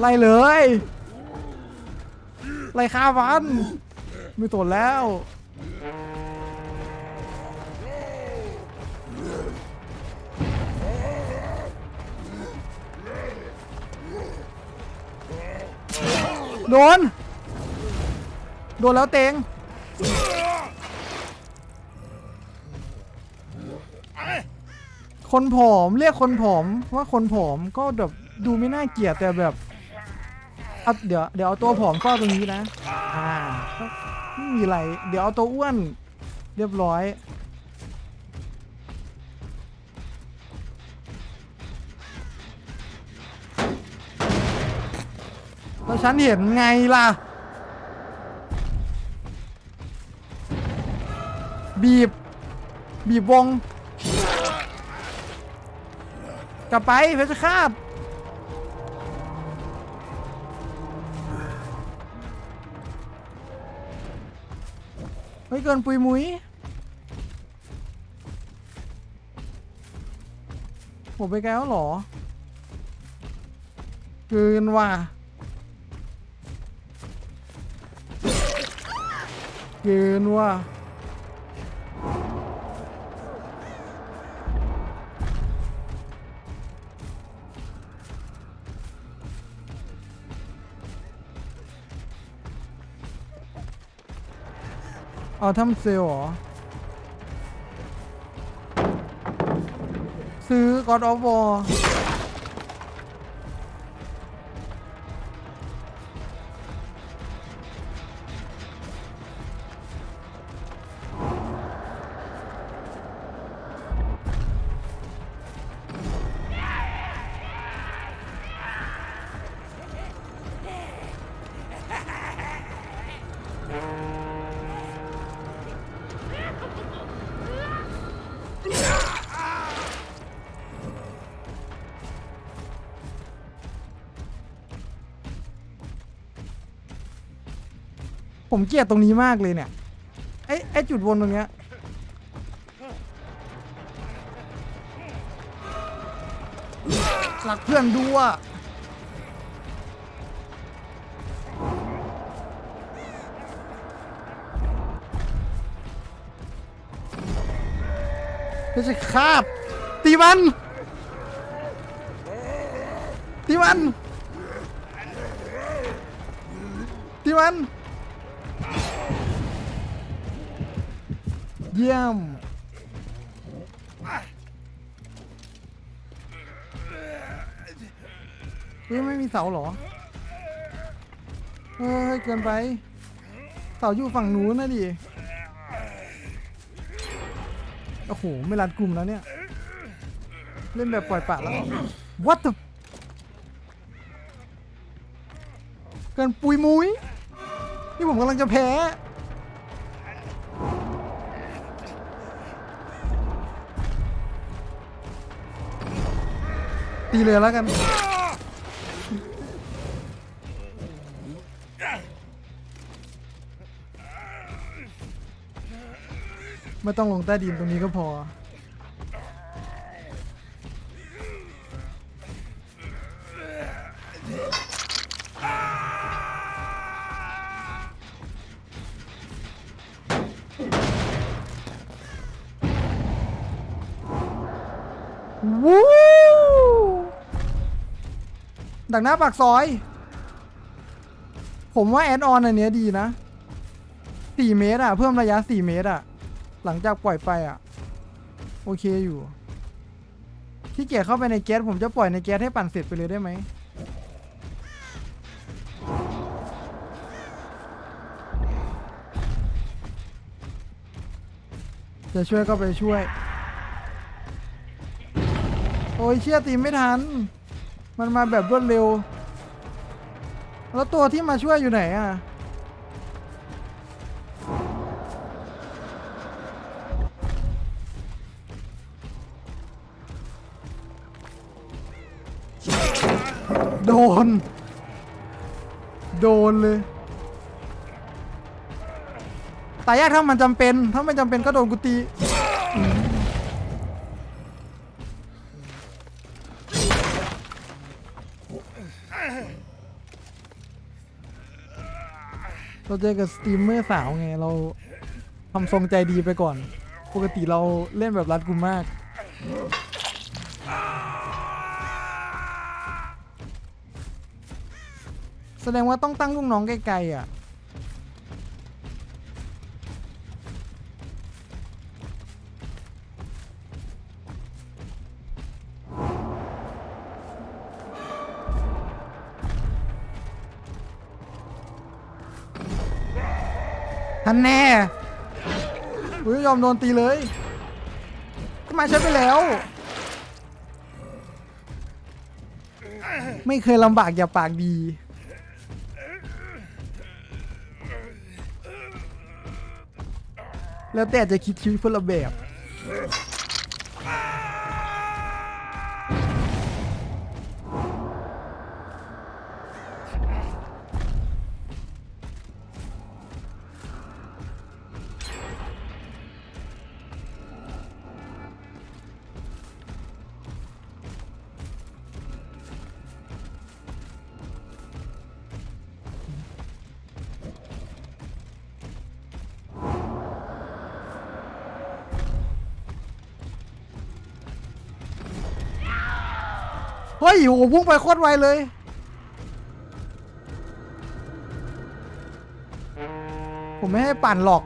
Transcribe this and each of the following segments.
ไล่เลย ไล่ฆ่ามันไม่ตนแล้ว โดน โดนแล้วเตงคนผอมเรียกคนผอมว่าคนผอมก็แบบดูไม่น่าเกลียดแต่แบบ เอาเดี๋ยวเดี๋ยวเอาตัวผอมก็ตรงนี้นะ อ่าก็ไม่มีอะไร เดี๋ยวเอาตัวอ้วน เรียบร้อย แล้วฉันเห็นไงล่ะ บีบ บีบวง กลับไปเพชรฆาต เฮ้ยเกินปุยมุยผมไปแก้วหรอเกินว่ะเกินว่ะ อาทำเซลเหรอ ซื้อ God of War ผมเกลียดตรงนี้มากเลยเนี่ยไอ้ไอ้จุดวนตรงเนี้ยหลักเพื่อนดูอะไม่ใช่คาบตีมันตีมันตีมัน เยี่ยม เฮ้ย ไม่มีเสาเหรอ เฮ้ย เกินไป เสาอยู่ฝั่งนู้นนะดิ โอ้โห ไม่รัดกลุ่มแล้วเนี่ย เล่นแบบปล่อยปะแล้ว What the เกินปุยมุยนี่ผมกำลังจะแพ้ ตีเลยแล้วกัน ไม่ต้องลงใต้ดินตรงนี้ก็พอ ดักหน้าปากซอย ผมว่าแอดออนอันเนี้ยดีนะ4เมตรอะเพิ่มระยะ4เมตรอะหลังจากปล่อยไปอะโอเคอยู่ที่เกียจเข้าไปในแก๊สผมจะปล่อยในแก๊สให้ปั่นเสร็จไปเลยได้ไหมจะช่วยก็ไปช่วย โอ้ยเชี่ยตีไม่ทัน มันมาแบบรวดเร็ว แล้วตัวที่มาช่วยอยู่ไหนอะ โดน โดนเลย แตายยากถ้ามันจำเป็น ถ้าไม่จำเป็นก็โดนกูตี เราเจอกับสตรีมเมอร์สาวไงเราทำทรงใจดีไปก่อน ปกติเราเล่นแบบรัดกุมมาก แสดงว่าต้องตั้งลูกน้องไกลๆอะ ทันแน่อุ้ยยอมโดนตีเลยทำไมฉันไปแล้ว ไม่เคยลำบากอย่าปากดี แล้วแต่จะคิดชีวิตคนละแบบ ฮ้ยโหพุ่งไปโคตรไวเลย ผมไม่ให้ปั่นหรอก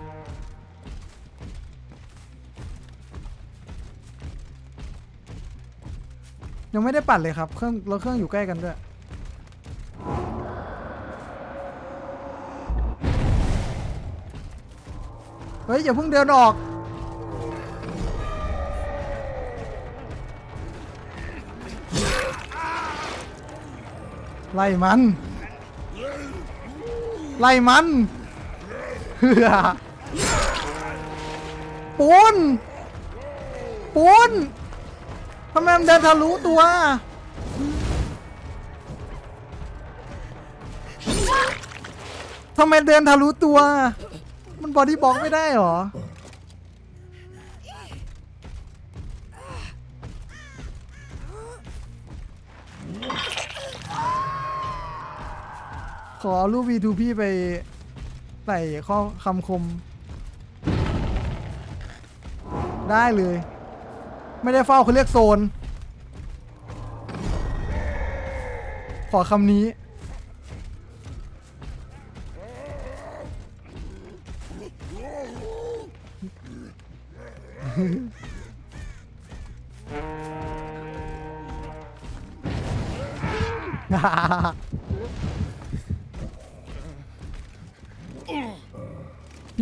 ยังไม่ได้ปั่นเลยครับ เครื่องเราเครื่องอยู่ใกล้กันด้วยเฮ้ยอย่าเพิ่งเดินออก ไล่มัน ไล่มันเฮือปูนปูนทำไมมันเดินทะลุตัวทำไมเดินทะลุตัว มันบอดี้บล็อกไม่ได้หรอ ขอเอารูป V2P ไปใส่ข้อคำคม ได้เลย ไม่ได้เฝ้าเขาเรียกโซน ขอคำนี้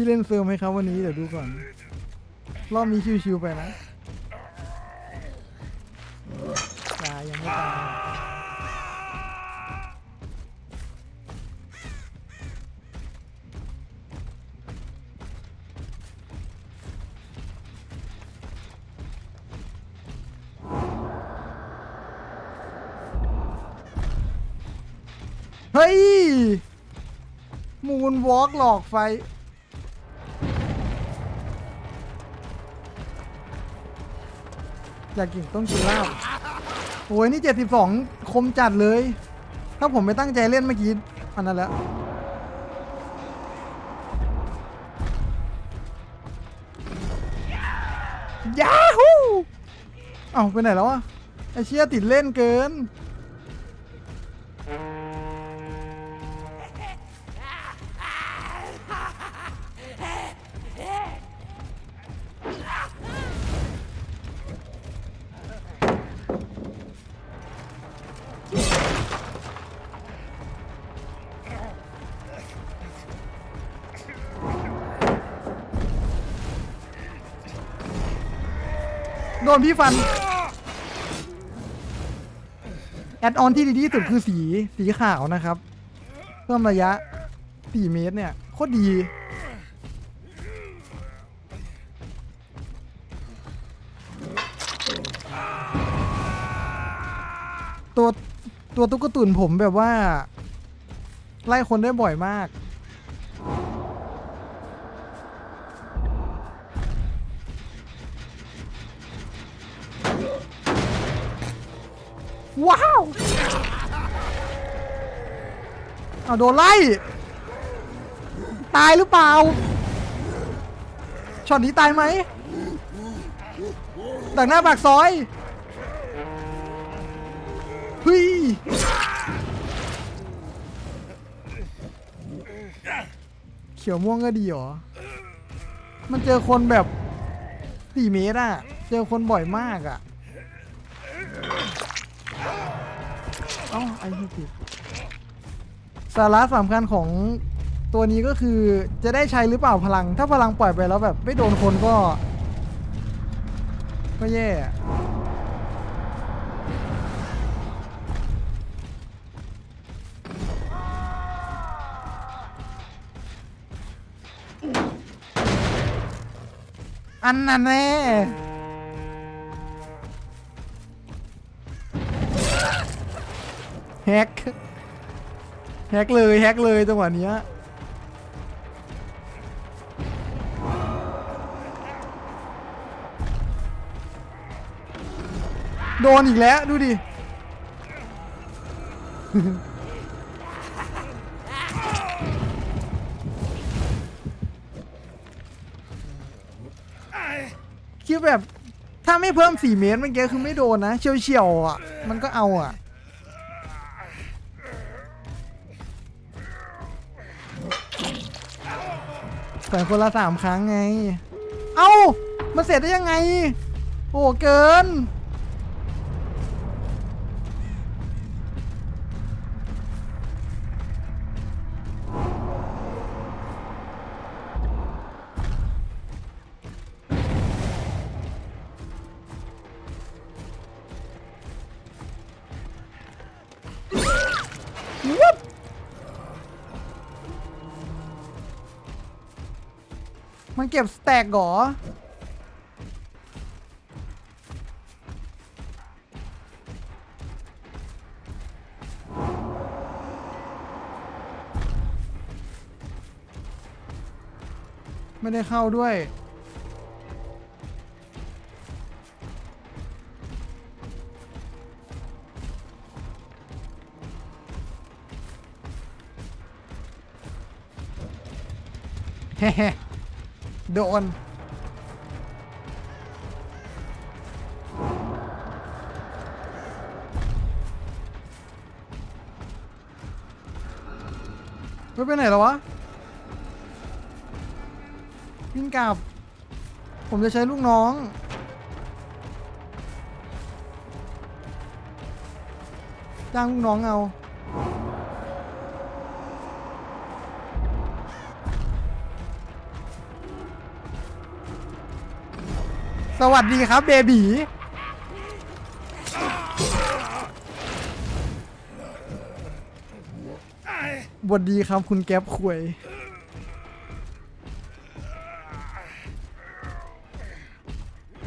พี่เล่นเซิร์ฟไหมครับวันนี้เดี๋ยวดูก่อน รอบนี้ชิวๆไปนะตายยังไม่ตายเฮ้ย มูนวอล์กหลอกไฟ อยากกินต้องกินลาบโอ้ยนี่ 72 คมจัดเลย ถ้าผมไม่ตั้งใจเล่นเมื่อกี้อันนั้นแล้วยาฮูเอ้าไปไหนแล้วอะไอเชี่ยติดเล่นเกิน โดนพี่ฟัน แอดออนที่ดีที่สุดคือสีสีขาวนะครับ เพิ่มระยะ 4 เมตรเนี่ย โคตรดี ตัวตัวตุ๊กตุ่นผมแบบว่า ไล่คนได้บ่อยมาก ว้าวเอาโดนไล่ ตายหรือเปล่าช็อตนี้ตายไหมดักหน้าปากซอยฮ้ยเขียวม่วงก็ดีหรอ มันเจอคนแบบสี่เมตรอะเจอคนบ่อยมากอะ เอ้าไอ้เหี้ยผิดสาระสำคัญของตัวนี้ก็คือจะได้ใช้หรือเปล่าพลัง ถ้าพลังปล่อยไปแล้วแบบไม่โดนคนก็ ก็แย่ออันนั้นแน่ แฮกแฮกเลยแฮกเลยจังหวะเนี้ยโดนอีกแล้วดูดิคือแบบ ถ้าไม่เพิ่ม 4 เมตรเมื่อกี้คือไม่โดนนะ เฉียวเฉียวๆอะ มันก็เอาอะ ใส่คนละสามครั้งไง เอ้า มันเสร็จได้ยังไง โอ้เกิน มันเก็บสแต็กหรอ ไม่ได้เข้าด้วยเฮ้ โดน ไม่ไปไหนแล้ววะ วิ่งกลับ ผมจะใช้ลูกน้องจ้างลูกน้องเอา สวัสดีครับเบบีบวดดีครับคุณแก๊ปควย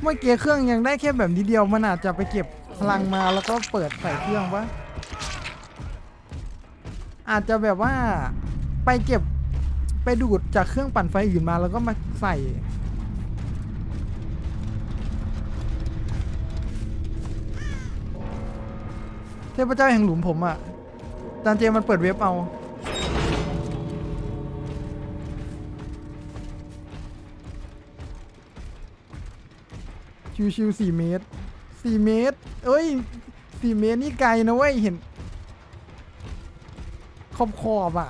เมื่อกี้เครื่องยังได้แค่แบบนี้เดียว มันอาจจะไปเก็บพลังมาแล้วก็เปิดใส่เครื่องวะอาจจะแบบว่าไปเก็บไปดูดจากเครื่องปั่นไฟอื่นมาแล้วก็มาใส่ เทพเจ้าแห่งหลุมผมอะ่ะจานเจมันเปิดเว็บเอาชิวๆสี่เมตรสี่เมตร เอ้ยสี่เมตรนี่ไกลนะเว้ย เห็น ขอบขอบๆอะ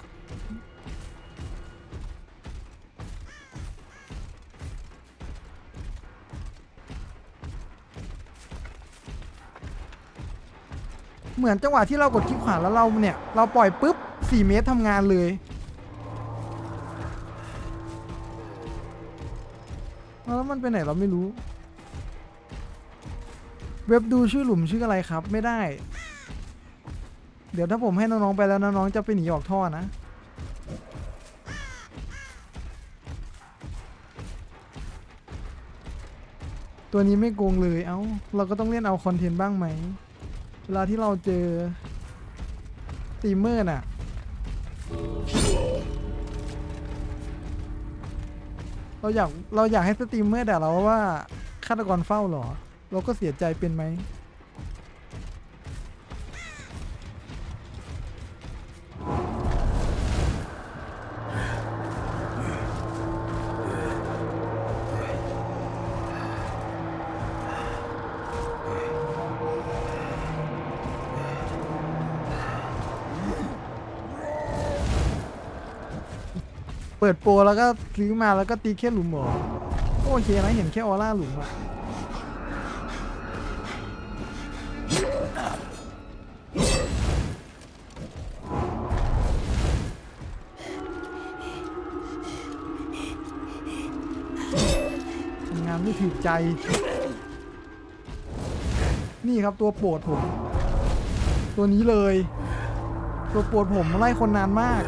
เหมือนจังหวะที่เรากดคลิกขวาแล้วเราเนี่ย เราปล่อยปุ๊บ 4 เมตรทำงานเลยแล้วมันไปไหนเราไม่รู้ เว็บดูชื่อหลุมชื่ออะไรครับ ไม่ได้ เดี๋ยวถ้าผมให้น้อง ๆ ไปแล้วน้อง ๆ จะไปหนีออกท่อนะตัวนี้ไม่โกงเลย เอ้า เราก็ต้องเล่นเอาคอนเทนต์บ้างไหม เวลาที่เราเจอตีมเมอร์น่ะ เราอยาก เราอยากให้สตรีมเมอร์ด่าเราว่าฆาตกรเฝ้าเหรอ เราก็เสียใจเป็นไหม เปิดโปรแล้วก็ซื้อมาแล้วก็ตีแค่หลุมหรอก็โอเคนะเห็นแค่ออร่าหลุมอะงานไม่ถูกใจ นี่ครับตัวโปรดผม ตัวนี้เลย ตัวโปรดผมไล่คนนานมาก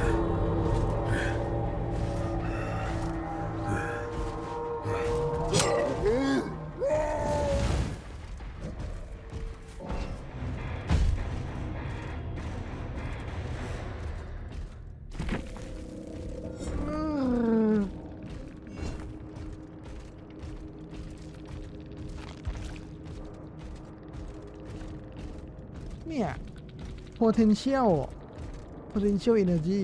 เนี่ย potential potential energy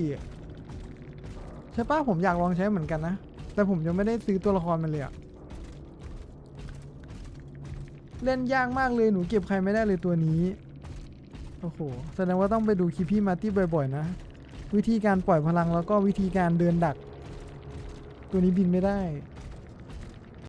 ใช่ปะผมอยากลองใช้เหมือนกันนะ แต่ผมยังไม่ได้ซื้อตัวละครมันเลยอะเล่นยากมากเลยหนูเก็บใครไม่ได้เลยตัวนี้ โอ้โห แสดงว่าต้องไปดูคลิปพี่มาตี้บ่อยๆนะ วิธีการปล่อยพลังแล้วก็วิธีการเดินดัก ตัวนี้บินไม่ได้